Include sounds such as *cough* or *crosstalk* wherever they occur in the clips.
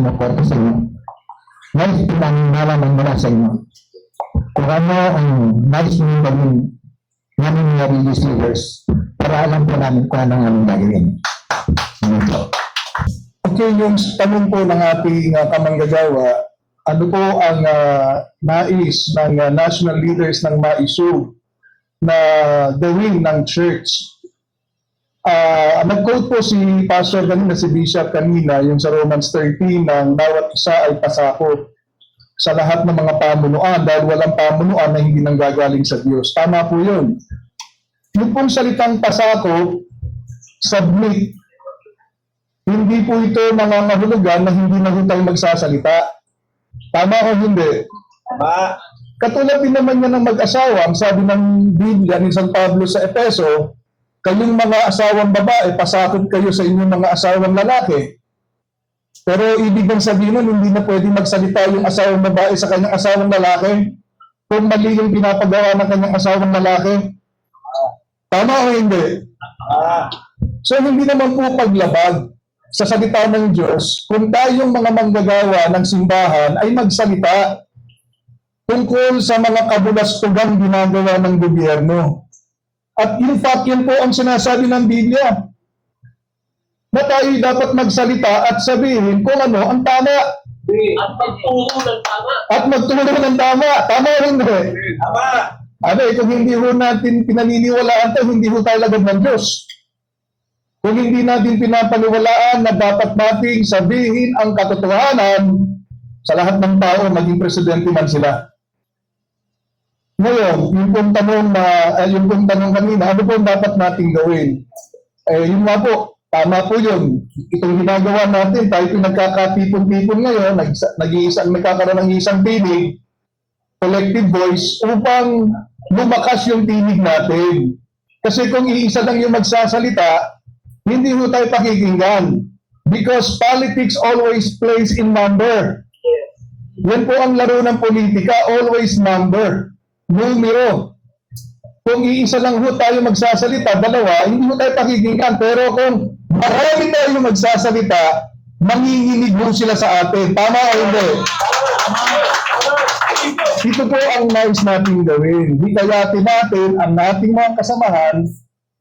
sumuporta sa inyo. Nais po namin malaman mula sa inyo kung ano ang nais nyo gawin namin mga religious leaders para alam po namin kung anong aming gagawin. Ano? Okay, yung tanong po ng ating uh, kamanggagawa, ano po ang ah, nais ng ah, national leaders ng MAISU na gawin ng church? Ah, nag-quote po si Pastor kanina, si Bishop kanina, yung sa Romans 13, ng bawat isa ay pasakop sa lahat ng mga pamunuan dahil walang pamunuan na hindi nanggagaling sa Diyos. Tama po yun. Yung pong salitang pasakop, submit, hindi po ito nangangahulugan na hindi na ho tayo magsasalita. Tama o hindi? Tama. Katulad din naman yan ng mag-asawa, ang sabi ng Biblia ni San Pablo sa Epeso, kayong mga asawang babae, pasakot kayo sa inyong mga asawang lalaki. Pero ibig bang sabihin nun, hindi na pwede magsalita yung asawang babae sa kanyang asawang lalaki kung mali yung pinapagawa ng kanyang asawang lalaki. Tama o hindi? So hindi naman po paglabag sa salita ng Diyos kung tayong mga manggagawa ng simbahan ay magsalita tungkol sa mga kabulastugang ginagawa ng gobyerno. At in fact, yun po ang sinasabi ng Biblia. Na tayo dapat magsalita at sabihin kung ano ang tama At magturo ng tama. at magtulong ng tama. Tama o hindi? Tama. Ano eh, kung hindi ho natin pinaniniwalaan to, hindi ho tayo lagad ng Diyos. Kung hindi natin pinapaniwalaan na dapat nating sabihin ang katotohanan sa lahat ng tao, maging presidente man sila. Ngayon, yung pong tanong na, eh, yung pong tanong kanina, ano po ang dapat nating gawin? Eh, yun nga po, tama po yun. Itong ginagawa natin, tayo pinagkakatipon-tipon ngayon, nag, nag-iisang, nagkakaroon ng isang tinig, collective voice upang lumakas yung tinig natin. Kasi kung iisa lang yung magsasalita, hindi ho tayo pakikinggan. Because politics always plays in number. Yan po ang laro ng politika, always number. Numero. Kung iisa lang ho tayo magsasalita, dalawa, hindi ho tayo pakikinggan. Pero kung marami tayo magsasalita, manginginig ho sila sa atin. Tama o hindi? Ito po ang nais natin gawin. Hikayatin natin ang ating mga kasamahan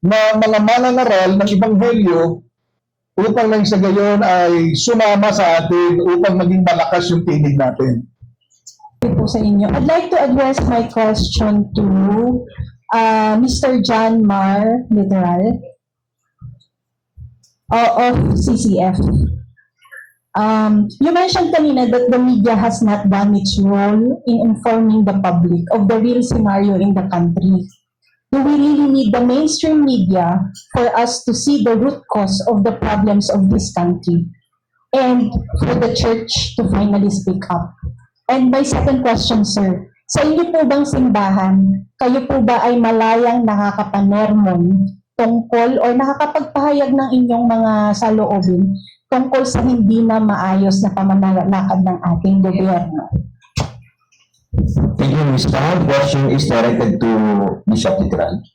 na mga mananaral ng Ebanghelyo upang nang sa gayon ay sumama sa atin upang maging malakas yung tinig natin. Po sa inyo. I'd like to address my question to uh, Mr. John Mar Literal uh, of CCF. Um, you mentioned kanina that the media has not done its role in informing the public of the real scenario in the country. Do we really need the mainstream media for us to see the root cause of the problems of this country and for the church to finally speak up? And my second question, sir, sa inyo po bang simbahan, kayo po ba ay malayang nakakapanermon tungkol or nakakapagpahayag ng inyong mga saloobin tungkol sa hindi na maayos na pamanalakad ng ating gobyerno? Thank you, Ms. Pahal. Question is directed to Bishop Literal.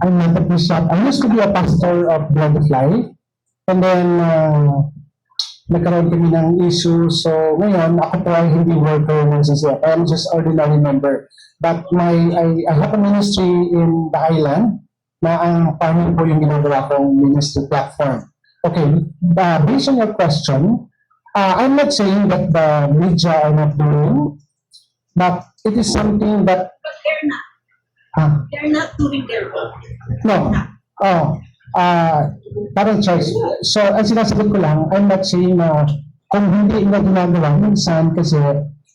I'm not a bishop. I used to be a pastor of Blood of Life. And then, uh, nagkaroon kami ng issue. So, ngayon, ako po ay hindi worker ng CCF. I am just ordinary member. But my, I, I have a ministry in the island na ang farming po yung ginagawa kong ministry platform. Okay, uh, based on your question, uh, I'm not saying that the media are not doing, but it is something that, But they're not. ah, They're not doing their work. No. Oh, ah, parang choice. So, ang sinasagot ko lang, I'm not saying na kung hindi na ginagawa, minsan kasi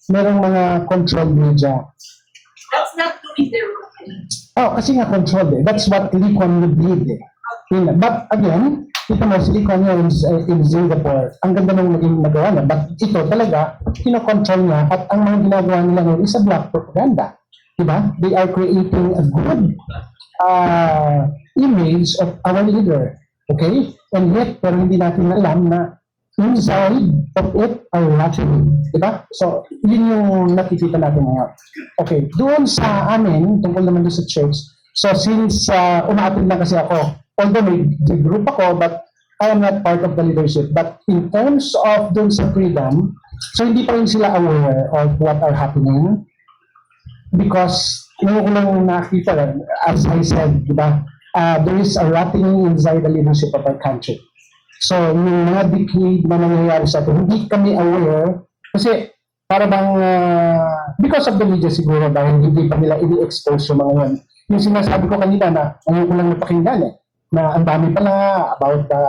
merong mga controlled media. That's not doing their work. Oh, kasi nga controlled eh. That's what Kuan Yew did eh. But again, kita mo, si Yew is, uh, in Singapore, ang ganda nung naging nagawa niya. But ito talaga, kinokontrol niya at ang mga ginagawa nila ngayon is a black propaganda. Diba? They are creating a good uh, image of our leader. Okay? And yet, pero hindi natin alam na inside of it are luxury. Diba? So, yun yung nakikita natin ngayon. Okay, doon sa amin, tungkol naman doon sa church, so since uh, umaattend lang kasi ako, although may group ako, but I am not part of the leadership. But in terms of dun sa freedom, so hindi pa rin sila aware of what are happening because yung ko lang nakita, as I said, di ba, uh, there is a rotting inside the leadership of our country. So, yung mga decade na nangyayari sa atin, hindi kami aware kasi para bang, uh, because of the media siguro dahil hindi pa nila ini-expose yung mga yan. Yung sinasabi ko kanina na ngayon ko lang napakinggan eh, na ang dami pala about the,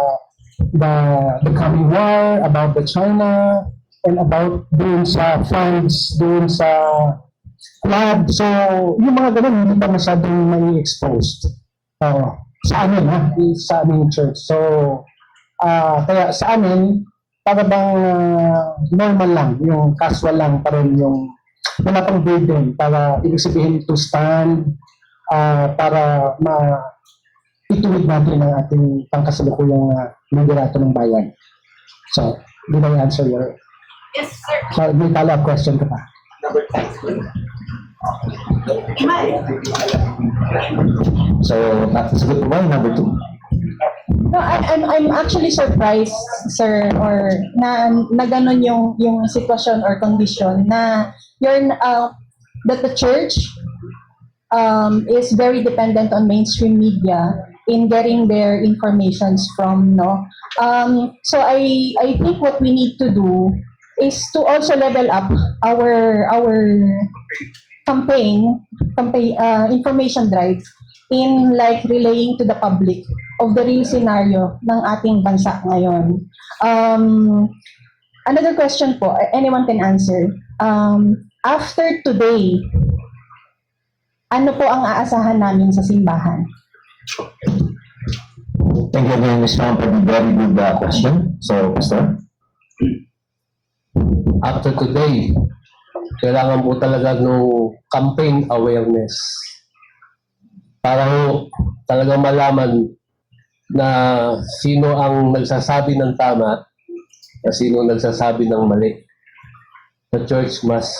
the, the coming war, about the China, and about doon sa funds, doon sa club. So, yung mga ganun, hindi pa masyadong may exposed. Oo. sa amin, ha? Sa aming church. So, ah kaya sa amin, para bang ah, normal lang, yung casual lang pa rin yung wala pang burden para ibig sabihin to stand ah, para ma ituwid natin ang ating pangkasalukuyang uh, liderato ng bayan. So, did I answer your Yes, sir. so, may follow-up question ka pa? So, sasagot po ba yung number two? No, I, I'm, I'm actually surprised, sir, or na, na ganun yung, yung sitwasyon or condition na you're, uh, that the church um, is very dependent on mainstream media in getting their informations from, no? Um, so I, I think what we need to do is to also level up our, our campaign, campaign, uh, information drive in like relaying to the public of the real scenario ng ating bansa ngayon. Um, another question po, anyone can answer. Um, after today, ano po ang aasahan namin sa simbahan? Thank you again, Ms. Pham, for the very good uh, question. So, Pastor? After today, kailangan po talaga ng campaign awareness para ho talagang malaman na sino ang nagsasabi ng tama at sino nagsasabi ng mali. The church must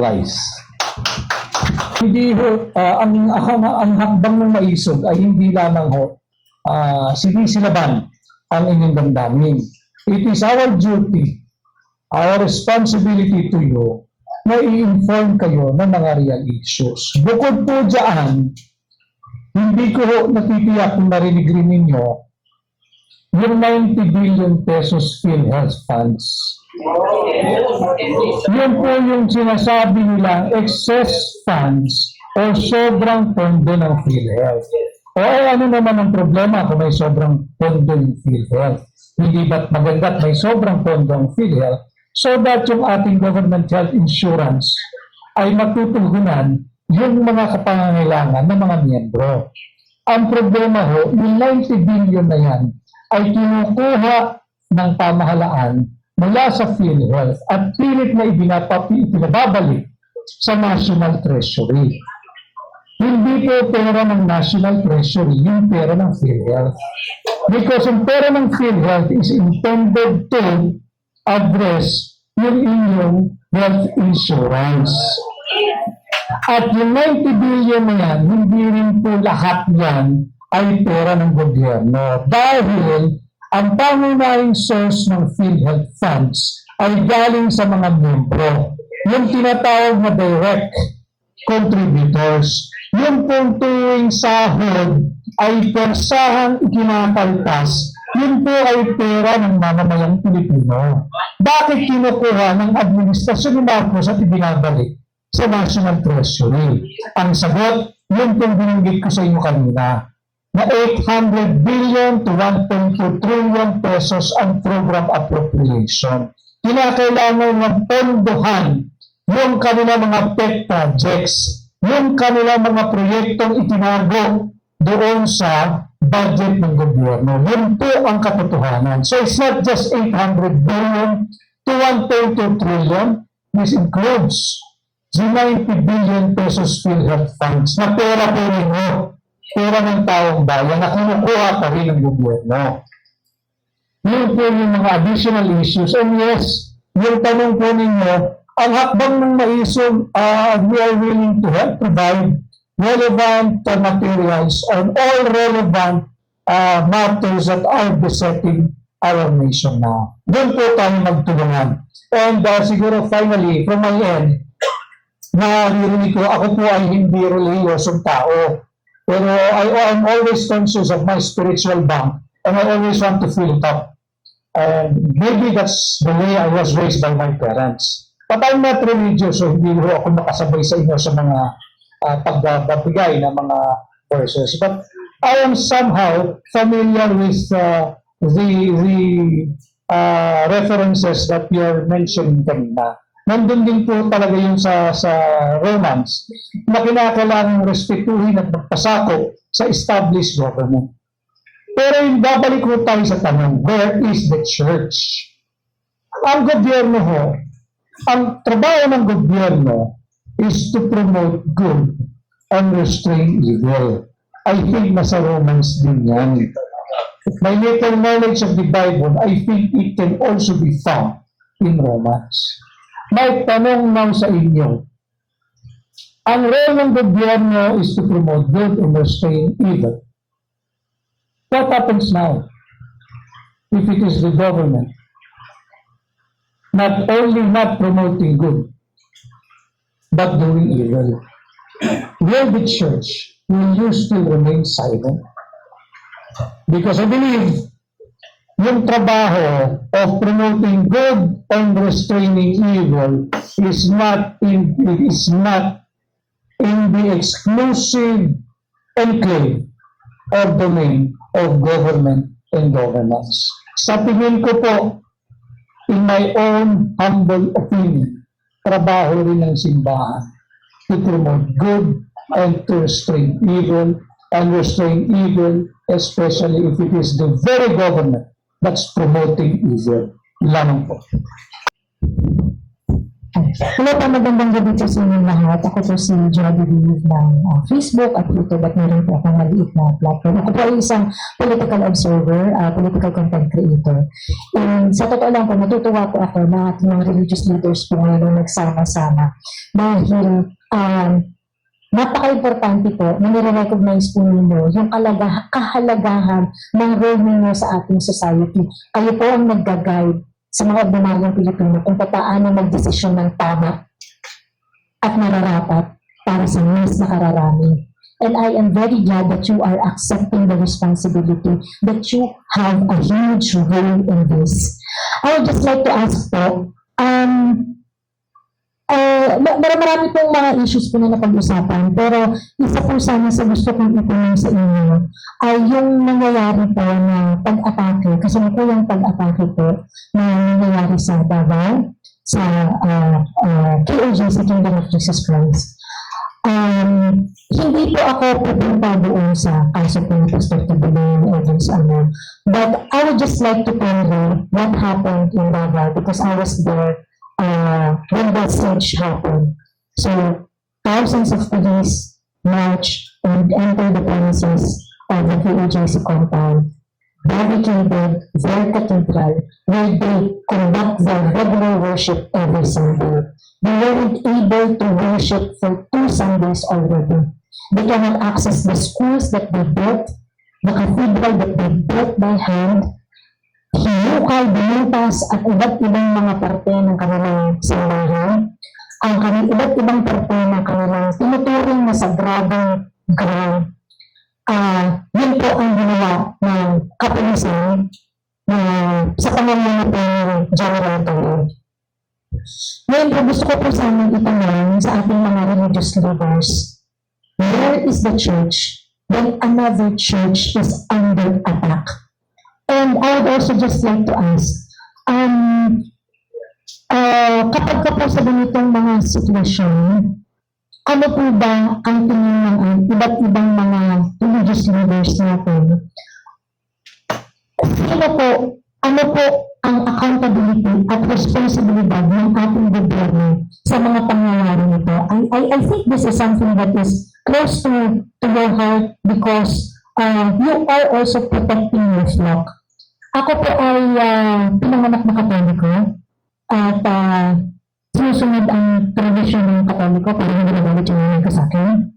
rise. Hindi ho, ah, ang, ang, ang hakbang ng maisog ay hindi lamang ho uh, sinisilaban ang inyong damdamin. It is our duty, our responsibility to you na i-inform kayo ng mga real issues. Bukod po dyan, hindi ko ho natitiyak kung narinig rin ninyo yung 90 billion pesos PhilHealth funds. Yun po yung sinasabi nilang excess funds o sobrang pondo ng PhilHealth. O ay ano naman ang problema kung may sobrang pondo yung PhilHealth? Hindi ba't maganda may sobrang pondo ang PhilHealth so that yung ating government health insurance ay matutugunan yung mga kapangangailangan ng mga miyembro. Ang problema ho, yung 90 billion na yan ay kinukuha ng pamahalaan mula sa PhilHealth at pilit na ibinapapi, pinababalik sa National Treasury. Hindi po pera ng National Treasury, yung pera ng PhilHealth. Because yung pera ng PhilHealth is intended to address yung inyong health insurance. At yung 90 billion na yan, hindi rin po lahat yan ay pera ng gobyerno. Dahil ang pangunahing source ng PhilHealth funds ay galing sa mga miyembro. Yung tinatawag na direct contributors. Yung pong sahod ay persahang ikinakaltas, yun po ay pera ng mamamayang Pilipino. Bakit kinukuha ng administrasyon ni Marcos at ibinabalik sa National Treasury? Ang sagot, yun pong binanggit ko sa inyo kanina na 800 billion to 1.2 trillion pesos ang program appropriation. Kinakailangan ng pondohan yung kanila mga pet projects, yung kanila mga proyektong itinago doon sa budget ng gobyerno. Yun po ang katotohanan. So it's not just 800 billion to 1.2 trillion. This includes the 90 billion pesos PhilHealth funds na pera po ninyo, pera ng taong bayan na kinukuha pa rin ng gobyerno. Yun po yung mga additional issues. And yes, yung tanong po ninyo, ang hakbang ng maisog, uh, we are willing to help provide relevant materials on all relevant uh, matters that are besetting our nation now. Doon po tayo magtulungan. And uh, siguro finally, from my end, naririnig ko, ako po ay hindi reliyosong tao. Pero I am always conscious of my spiritual bank and I always want to fill it up. And maybe that's the way I was raised by my parents. But I'm not religious, so hindi ko ako makasabay sa inyo sa mga uh, pagbabigay ng mga verses. But I am somehow familiar with uh, the the uh, references that you're mentioning kanina. Nandun din po talaga yung sa, sa Romans na kinakailangang respetuhin at magpasakop sa established government. Pero yung babalik ko tayo sa tanong, where is the church? Ang gobyerno ho, ang trabaho ng gobyerno is to promote good and restrain evil. I think nasa Romans din yan. My little knowledge of the Bible, I think it can also be found in Romans. May tanong lang sa inyo. Ang role ng gobyerno is to promote good and restrain evil. What happens now if it is the government not only not promoting good, but doing evil? Will the church, will you still remain silent? Because I believe yung trabaho of promoting good and restraining evil is not in is not in the exclusive enclave or domain of government and governance. Sa tingin ko po, in my own humble opinion, trabaho rin ng simbahan to promote good and to restrain evil and restrain evil especially if it is the very government that's promoting evil. Lamang po. Hello po, magandang gabi po sa inyong lahat. Ako po si Jody Reeve ng uh, Facebook at YouTube at meron po akong maliit na platform. Ako po ay isang political observer, uh, political content creator. And sa totoo lang po, natutuwa po ako na ating mga religious leaders po ngayon nagsama-sama dahil um, napaka-importante po na nire-recognize po ninyo yung kalaga, kahalagahan ng role ninyo sa ating society. Kayo po ang nag-guide sa mga ordinaryong Pilipino kung paano magdesisyon ng tama at nararapat para sa mas nakararami. And I am very glad that you are accepting the responsibility that you have a huge role in this. I would just like to ask po, um, Uh, ma- mar- marami pong mga issues po na napag-usapan, pero isa po sana sa gusto kong itanong sa inyo ay yung nangyayari po na pag-atake, kasalukuyang pag-atake po na nangyayari sa Davao, sa uh, uh, KOJ, sa Kingdom of Jesus Christ. Um, hindi po ako pupunta doon sa kaso po ng Pastor Tibulan Evans ano. But I would just like to tell you what happened in Davao because I was there uh, when the siege happened. So, thousands of police marched and entered the premises of the PAJC compound, barricaded their cathedral, where they conduct their regular worship every Sunday. They weren't able to worship for two Sundays already. They cannot access the schools that they built, the cathedral that they built by hand, hinukay, binutas at iba't ibang mga parte ng kanilang simbahan, ang kanilang iba't ibang parte ng kanilang tinuturing na sagradong ground. Ah, yun po ang ginawa ng kapulisan na sa pamamagitan ng General Tolo. Ngayon po gusto ko po sanang itanong sa ating mga religious leaders, where is the church when another church is under attack? And I would also just like to ask, um, uh, kapag ka po sa ganitong mga sitwasyon, ano po ba ang tingin ng uh, iba't ibang mga religious leaders natin? Sino po, ano po ang accountability at responsibilidad ng ating gobyerno sa mga pangyayari nito? I, I, I think this is something that is close to, to your heart because uh, you are also protecting your flock. Ako po ay uh, pinanganak na katoliko at uh, sinusunod ang tradisyon ng katoliko para hindi nagalit yung mga sa akin.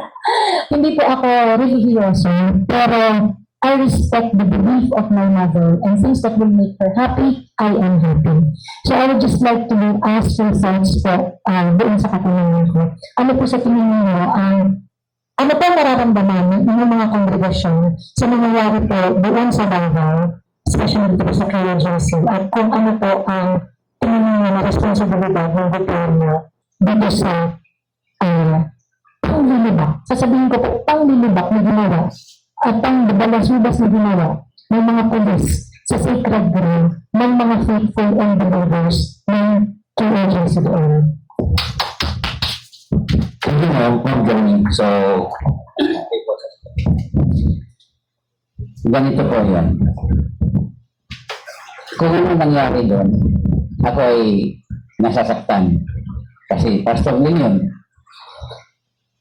*laughs* hindi po ako religyoso, pero I respect the belief of my mother and things that will make her happy, I am happy. So I would just like to ask your thoughts po uh, doon sa katanungan ko. Ano po sa tingin ninyo ang ano po mararamdaman ng mga kongregasyon sa nangyayari po doon sa Davao, especially dito sa KRJC, at kung ano po ang ninyo na responsibilidad ng gobyerno dito sa uh, panglilibak. Sasabihin ko po, panglilibak na ginawa at pangbabalasubas na ginawa ng mga pulis sa sacred ground ng mga faithful and believers ng KRJC doon. Hindi mo, ongoing. So, ganito po yan. Kung ano nangyari doon, ako ay nasasaktan. Kasi pastor din yun.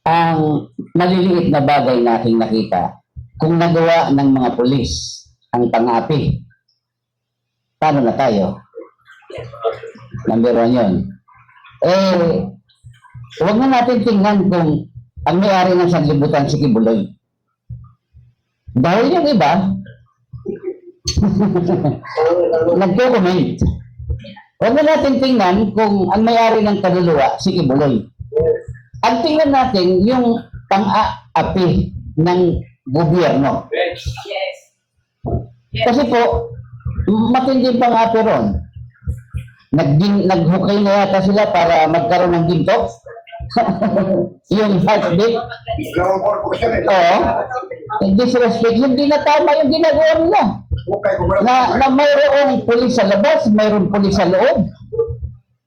Ang maliliit na bagay na aking nakita, kung nagawa ng mga pulis ang pangapi, paano na tayo? Number one yun. Eh, huwag na natin tingnan kung ang may-ari ng sanlibutan si Kibuloy. Dahil yung iba, nagko-comment. Huwag na natin tingnan kung ang may-ari ng kaluluwa si Kibuloy. Ang tingnan natin yung pang-aapi ng gobyerno. Yes. Kasi po, matindi pang aapi ron. Nagdin, naghukay na yata sila para magkaroon ng ginto. *laughs* yung heartbeat. Oo. Disrespect. Hindi na tama yung ginagawa nila. Na, na mayroong pulis sa labas, mayroong pulis sa loob.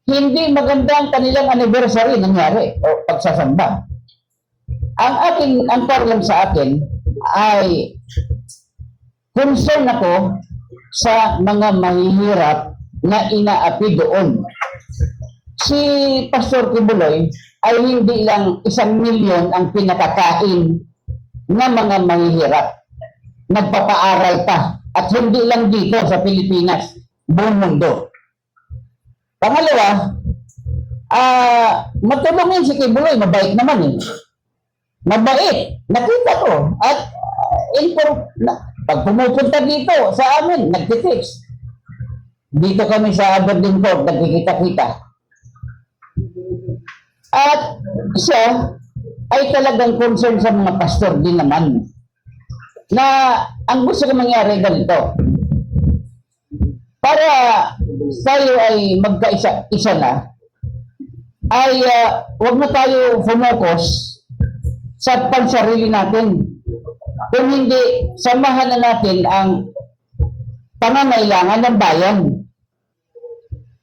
Hindi maganda ang kanilang anniversary nangyari o pagsasamba. Ang aking, ang problem sa akin ay concern ako sa mga mahihirap na inaapi doon. Si Pastor Kibuloy ay hindi lang isang milyon ang pinakakain ng mga mahihirap. Nagpapaaral pa. At hindi lang dito sa Pilipinas, buong mundo. Pangalawa, ah matulungin si Kibuloy, mabait naman eh. Mabait. Nakita ko. At uh, inform, na, pag pumupunta dito sa amin, nagtitext. Dito kami sa Aberdeen Court, nagkikita-kita. At siya ay talagang concern sa mga pastor din naman. Na ang gusto ko mangyari ganito. Para tayo ay magkaisa isa na, ay uh, wag na tayo focus sa pansarili natin. Kung hindi, samahan na natin ang pangangailangan ng bayan.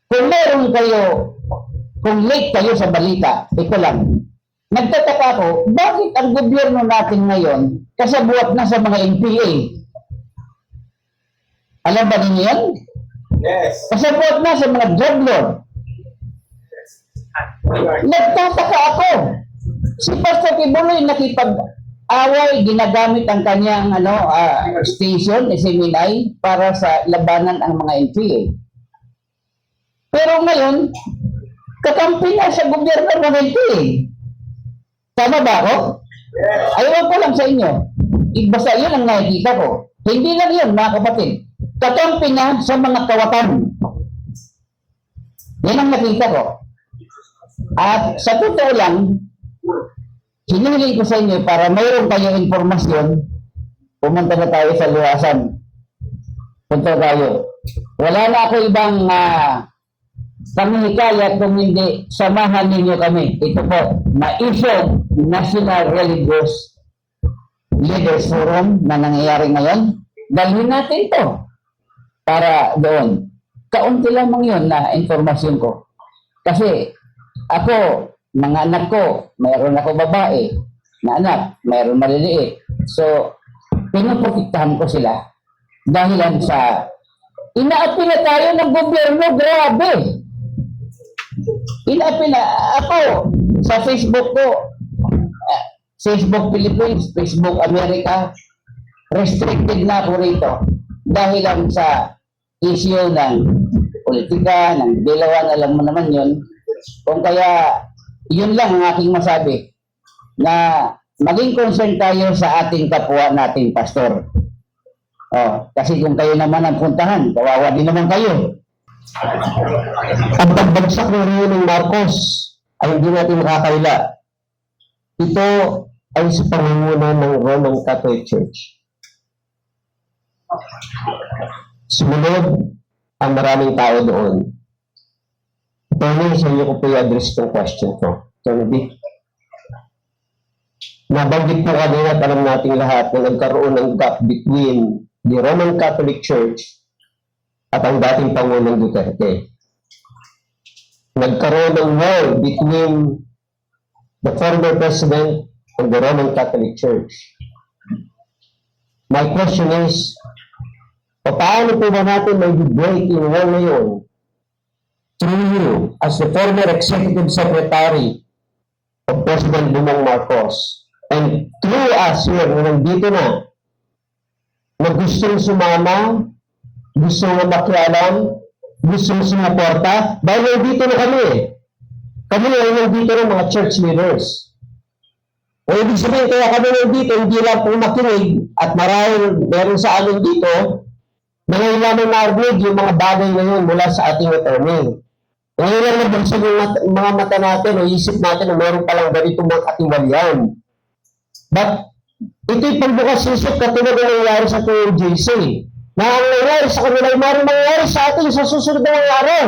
Kung meron kayo, kung late kayo sa balita, ito lang. Nagtataka ako, bakit ang gobyerno natin ngayon kasabuat na sa mga NPA? Alam ba ninyo yan? Yes. Kasabuat na sa mga drug lord. Nagtataka ako. Si Pastor Kibuloy nakipag-away, ginagamit ang kanyang ano, ah, station, SMNI, para sa labanan ang mga NPA. Pero ngayon, kakampi na sa gobyerno ng NPA. Tama ba ako? Ayaw ko lang sa inyo. I- Basta yun ang nakikita ko. Hindi lang yun, mga kapatid. Kakampi na sa mga kawatan. Yan ang nakita ko. At sa totoo lang, hinihingi ko sa inyo para mayroon kayong informasyon, pumunta na tayo sa luwasan. Punta tayo. Wala na ako ibang uh, pangihikayat kung hindi samahan ninyo kami. Ito po, Maisog National Religious Leaders Forum na nangyayari ngayon. Dalhin natin to para doon. Kaunti lamang yun na informasyon ko. Kasi ako, mga anak ko, mayroon ako babae na anak, mayroon maliliit. So, pinoprotektahan ko sila dahilan sa inaapi na tayo ng gobyerno, grabe. Inaapi na, ako, sa Facebook ko, ah, Facebook Philippines, Facebook America, restricted na ako rito dahil lang sa issue ng politika, ng dilawan, alam mo naman yun. Kung kaya, yun lang ang aking masabi na maging concern tayo sa ating kapwa nating pastor. Oh, kasi kung kayo naman ang puntahan, kawawa din naman kayo. Ang pagbagsak ng Rio ng Marcos ay hindi natin makakaila. Ito ay sa pangunguna ng Roman Catholic Church. Sumunod ang maraming tao doon. Tony, sa inyo ko po i-address itong question ko. Tony B. Nabanggit po kanina at alam nating lahat na nagkaroon ng gap between the Roman Catholic Church at ang dating Pangulong Duterte. Nagkaroon ng war between the former president and the Roman Catholic Church. My question is, paano po ba natin may break in war ngayon through you as the former executive secretary of President Bumang Marcos and through us here na nandito na na gustong sumama, gustong makialam, gustong sumuporta, dahil nandito na kami eh. Kami ay nandito ng mga church leaders. O ibig sabihin, kaya kami nandito, hindi lang po makinig at marahil meron sa amin dito, na ngayon lamang narinig yung mga bagay na yun mula sa ating attorney. Ngayon lang nabagsag yung mat- mga mata natin o isip natin na meron palang ganito mga katiwalian. But ito'y pagbukas isip katulad ng nangyari sa PNJC. Na ang sa kanila ay maaaring mangyari sa atin sa susunod na mga araw.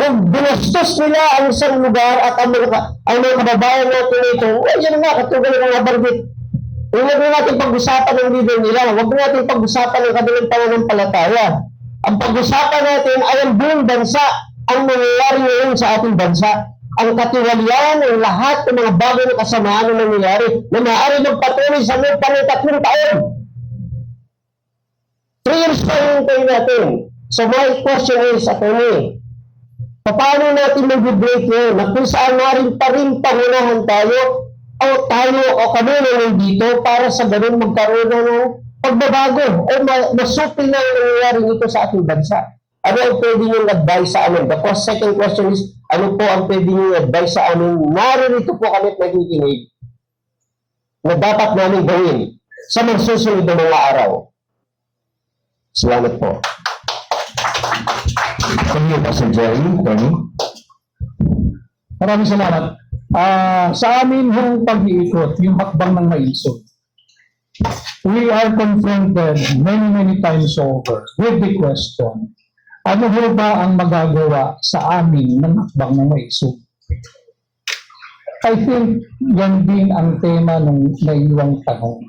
Kung binastos nila ang isang lugar at ang mga, ang mga kababayan natin ito, ay yan nga, katulad ng mga barbit. Huwag na natin pag-usapan ng leader nila. Huwag na natin pag-usapan ng kanilang pananampalataya. Ang pag-usapan natin ay ang buong bansa, ang nangyayari ngayon sa ating bansa. Ang katiwalian ng lahat ng mga bagay na kasamaan na nangyayari na maaari magpatuloy sa loob ng tatlong taon. Three years pa tayo natin. So my question is, attorney, paano natin mag-break yun? Na kung saan narin pa rin pangunahan tayo o tayo o kami na nandito para sa ganun magkaroon na ng pagbabago o ma- masupil na ang nangyayari nito sa ating bansa. Ano ang pwede niyong advice sa amin? The first, second question is, ano po ang pwede niyong advice sa amin? Naririto po kami at nakikinig na dapat namin gawin sa mga susunod na mga araw. Salamat po. Thank you, Pastor Jerry. Tony. Maraming salamat. Ah, sa amin yung pag-iikot, yung hakbang ng maisog, we are confronted many, many times over with the question, ano ho ba ang magagawa sa amin ng hakbang ng maisog? I think yan din ang tema ng naiwang tanong.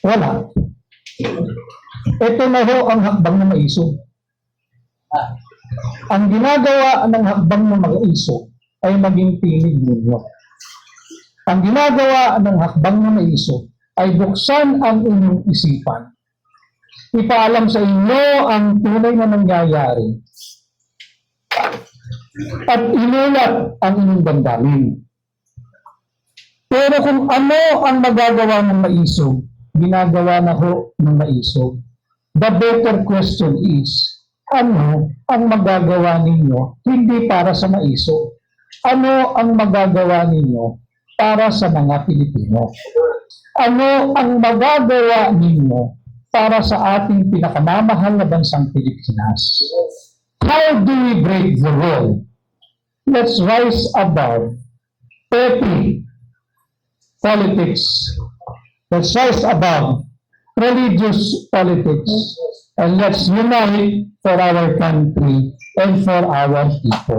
Wala. Ito na ho ang hakbang ng maisog. Ang ginagawa ng hakbang ng mag-iso ay maging tinig ninyo. Ang ginagawa ng hakbang ng iso ay buksan ang inyong isipan. Ipaalam sa inyo ang tunay na nangyayari. At inulat ang inyong damdamin. Pero kung ano ang magagawa ng maisog, ginagawa na ho ng maisog. The better question is, ano ang magagawa ninyo hindi para sa maiso? Ano ang magagawa ninyo para sa mga Pilipino? Ano ang magagawa ninyo para sa ating pinakamamahal na bansang Pilipinas? How do we break the rule? Let's rise above petty politics. Let's rise above religious politics and let's unite for our country and for our people.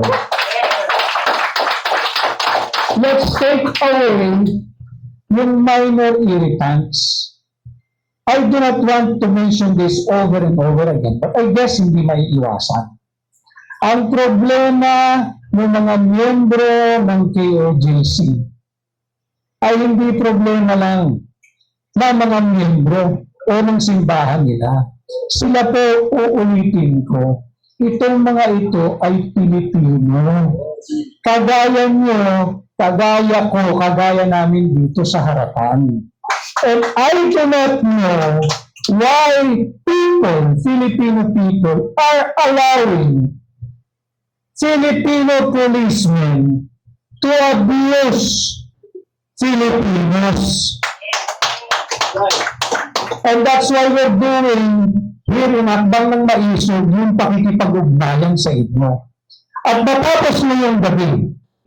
Let's take away yung minor irritants. I do not want to mention this over and over again, but I guess hindi maiiwasan. Ang problema ng mga miyembro ng KOJC ay hindi problema lang ng mga miyembro o ng simbahan nila. Sila po, uulitin ko, itong mga ito ay Pilipino. Kagaya nyo, kagaya ko, kagaya namin dito sa harapan. And I do not know why people, Filipino people, are allowing Filipino policemen to abuse Filipinos. And that's why we're doing here in Akbang ng Maisog yung pakikipag-ugnayan sa inyo. At matapos ngayong gabi,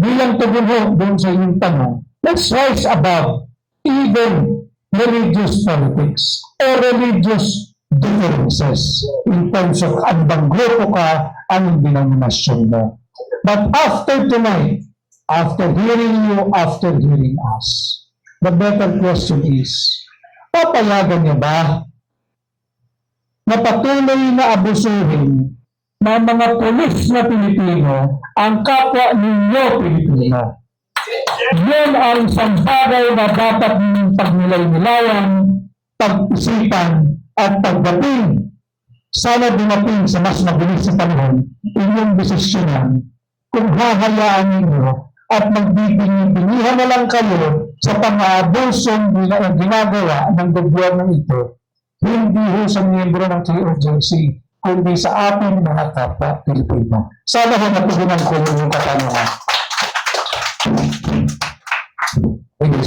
bilang tugon ho doon sa inyong tanong, let's rise above even religious politics or religious differences in terms of ano bang grupo ka, anong denominasyon mo. But after tonight, after hearing you, after hearing us, the better question is, papayagan niyo ba na patuloy na abusuhin ng mga pulis na Pilipino ang kapwa ninyo Pilipino? Yun ang isang bagay na dapat ninyong pagnilay-nilayan, pag-isipan, at pagdating sana dumating sa mas mabilis na panahon, inyong desisyonan kung hahayaan ninyo at magbibinibinihan na lang kayo sa pang-aabusong ginagawa ng gobyerno ito, hindi ho sa miyembro ng KOJC, kundi sa ating mga kapwa Pilipino. Sana ho natugunan ko yung katanungan. Thank you.